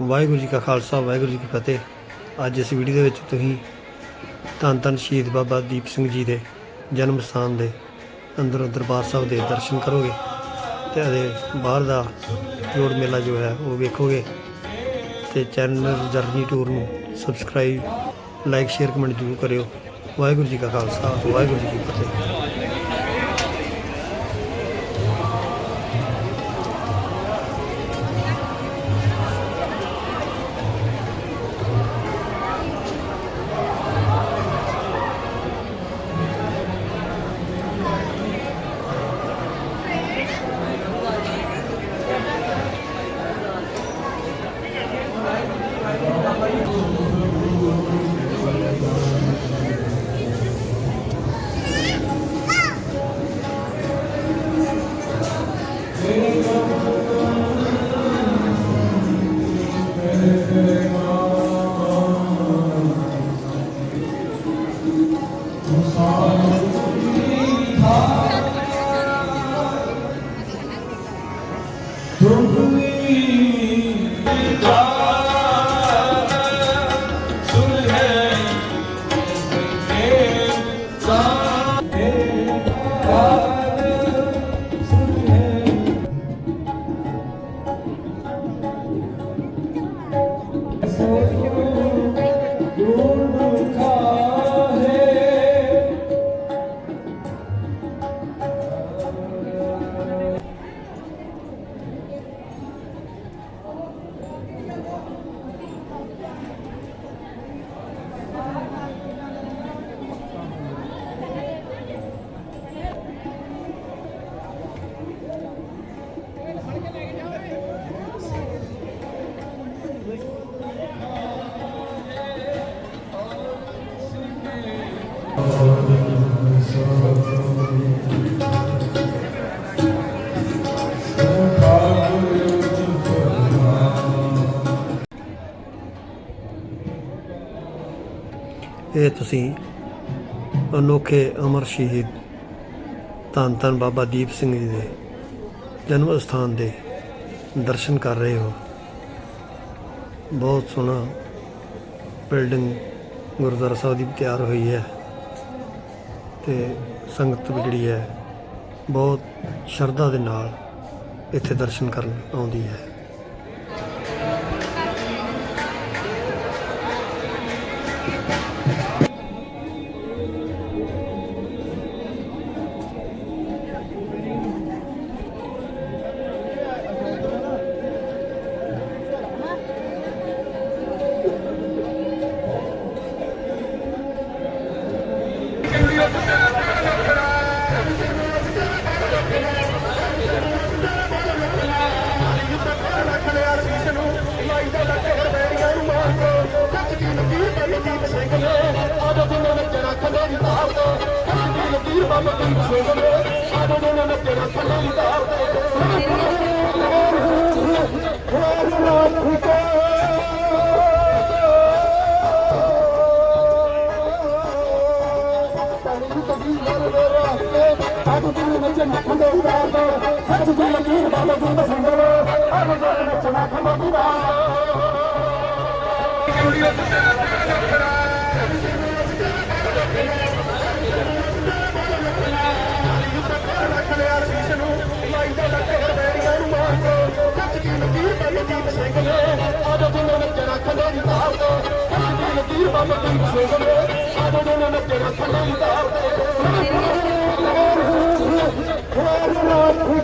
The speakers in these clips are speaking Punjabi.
ਵਾਹਿਗੁਰੂ ਜੀ ਕਾ ਖਾਲਸਾ, ਵਾਹਿਗੁਰੂ ਜੀ ਕੀ ਫਤਿਹ। ਅੱਜ ਇਸ ਵੀਡੀਓ ਦੇ ਵਿੱਚ ਤੁਸੀਂ ਧੰਨ ਧੰਨ ਸ਼ਹੀਦ ਬਾਬਾ ਦੀਪ ਸਿੰਘ ਜੀ ਦੇ ਜਨਮ ਸਥਾਨ ਦੇ ਅੰਦਰੋਂ ਦਰਬਾਰ ਸਾਹਿਬ ਦੇ ਦਰਸ਼ਨ ਕਰੋਗੇ ਤੇ ਅਦੇ ਬਾਹਰ ਦਾ ਜੋੜ ਮੇਲਾ ਜੋ ਹੈ ਉਹ ਵੇਖੋਗੇ ਤੇ ਚੈਨਲ ਜਰਨੀ ਟੂਰ ਨੂੰ ਸਬਸਕ੍ਰਾਈਬ ਲਾਈਕ ਸ਼ੇਅਰ ਕਮੈਂਟ ਜ਼ਰੂਰ ਕਰਿਓ। ਵਾਹਿਗੁਰੂ ਜੀ ਕਾ ਖਾਲਸਾ, ਵਾਹਿਗੁਰੂ ਜੀ ਕੀ ਫਤਿਹ। ਇਹ ਤੁਸੀਂ ਅਨੋਖੇ ਅਮਰ ਸ਼ਹੀਦ ਧੰਨ ਧੰਨ ਬਾਬਾ ਦੀਪ ਸਿੰਘ ਜੀ ਦੇ ਜਨਮ ਸਥਾਨ ਦੇ ਦਰਸ਼ਨ ਕਰ ਰਹੇ ਹੋ। ਬਹੁਤ ਸੋਹਣਾ ਬਿਲਡਿੰਗ ਗੁਰਦੁਆਰਾ ਸਾਹਿਬ ਦੀ ਤਿਆਰ ਹੋਈ ਹੈ ਤੇ ਸੰਗਤ ਵੀ ਜਿਹੜੀ ਹੈ ਬਹੁਤ ਸ਼ਰਧਾ ਦੇ ਨਾਲ ਇੱਥੇ ਦਰਸ਼ਨ ਕਰਨ ਆਉਂਦੀ ਹੈ। ਰਣਜੀਤ ਸਿੰਘ ਨੇ ਸਾਡੇ ਦਿਨ ਵਿੱਚ ਰੱਖਦੇ ਨਹੀਂ ਧਾਰਦੇ ਸਾਡੇ ਲਕੀਰ ਬਾਬਾ ਦੀਪ ਸਿੰਘ ਨੇ ਸਾਡੇ ਦਿਨ ਵਿੱਚ ਰੱਖਦੇ ਨਹੀਂ ਧਾਰਦੇ ਸਾਡੂ ਦਿਲ ਵਿੱਚ ਨੱਖਾਂ ਦੇ ਉਦਾਰ ਸੱਚ ਦੀ ਲਕੀਰ ਬਾਬਾ ਦੀਪ ਸਿੰਘ ਨੇ ਆਹ ਮਜ਼ਾਕ ਵਿੱਚ ਨੱਖਾਂ ਦੇ ਉਦਾਰ ਰੱਖ ਲਈ ਤਾਂ ਹੋਰ ਹੋਰ ਹੋਰ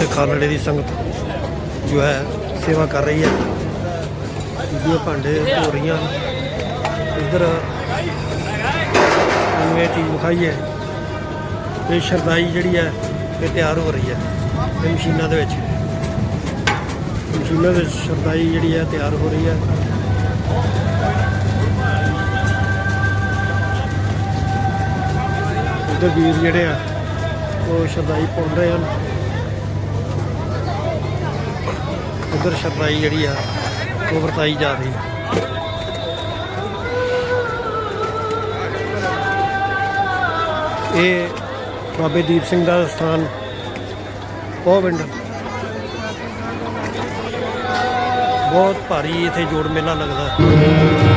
ਪਾਸੇ ਖਾਲੜੇ ਦੀ ਸੰਗਤ ਜੋ ਹੈ ਸੇਵਾ ਕਰ ਰਹੀ ਹੈ। ਬੀਬੀਆਂ ਭਾਂਡੇ ਧੋ ਰਹੀਆਂ। ਇੱਧਰ ਮੈਨੂੰ ਇਹ ਚੀਜ਼ ਵਿਖਾਈ ਹੈ। ਇਹ ਸ਼ਰਦਾਈ ਜਿਹੜੀ ਹੈ, ਇਹ ਤਿਆਰ ਹੋ ਰਹੀ ਹੈ। ਇਹ ਮਸ਼ੀਨਾਂ ਦੇ ਵਿੱਚ। ਮਸ਼ੀਨਾਂ ਦੇ ਵਿੱਚ ਸ਼ਰਦਾਈ ਜਿਹੜੀ ਹੈ, ਤਿਆਰ ਹੋ ਰਹੀ ਹੈ। ਇੱਧਰ ਵੀਰ ਜਿਹੜੇ ਆ, ਉਹ ਸ਼ਰਦਾਈ ਪਾਉਣ ਰਹੇ ਹਨ। ਉਧਰ ਸ਼ਰਦਾਈ ਜਿਹੜੀ ਆ, ਉਹ ਵਰਤਾਈ ਜਾ ਰਹੀ। ਹੈ ਇਹ ਬਾਬੇ ਦੀਪ ਸਿੰਘ ਦਾ ਸਥਾਨ ਪਿੰਡ। ਬਹੁਤ ਭਾਰੀ ਇੱਥੇ ਜੋੜ ਮੇਲਾ ਲੱਗਦਾ। ਹੈ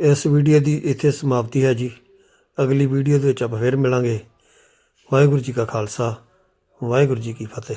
ਇਸ ਵੀਡੀਓ ਦੀ ਇੱਥੇ ਸਮਾਪਤੀ ਹੈ ਜੀ। ਅਗਲੀ ਵੀਡੀਓ ਦੇ ਵਿੱਚ ਆਪਾਂ ਫਿਰ ਮਿਲਾਂਗੇ। ਵਾਹਿਗੁਰੂ ਜੀ ਕਾ ਖਾਲਸਾ, ਵਾਹਿਗੁਰੂ ਜੀ ਕੀ ਫਤਿਹ।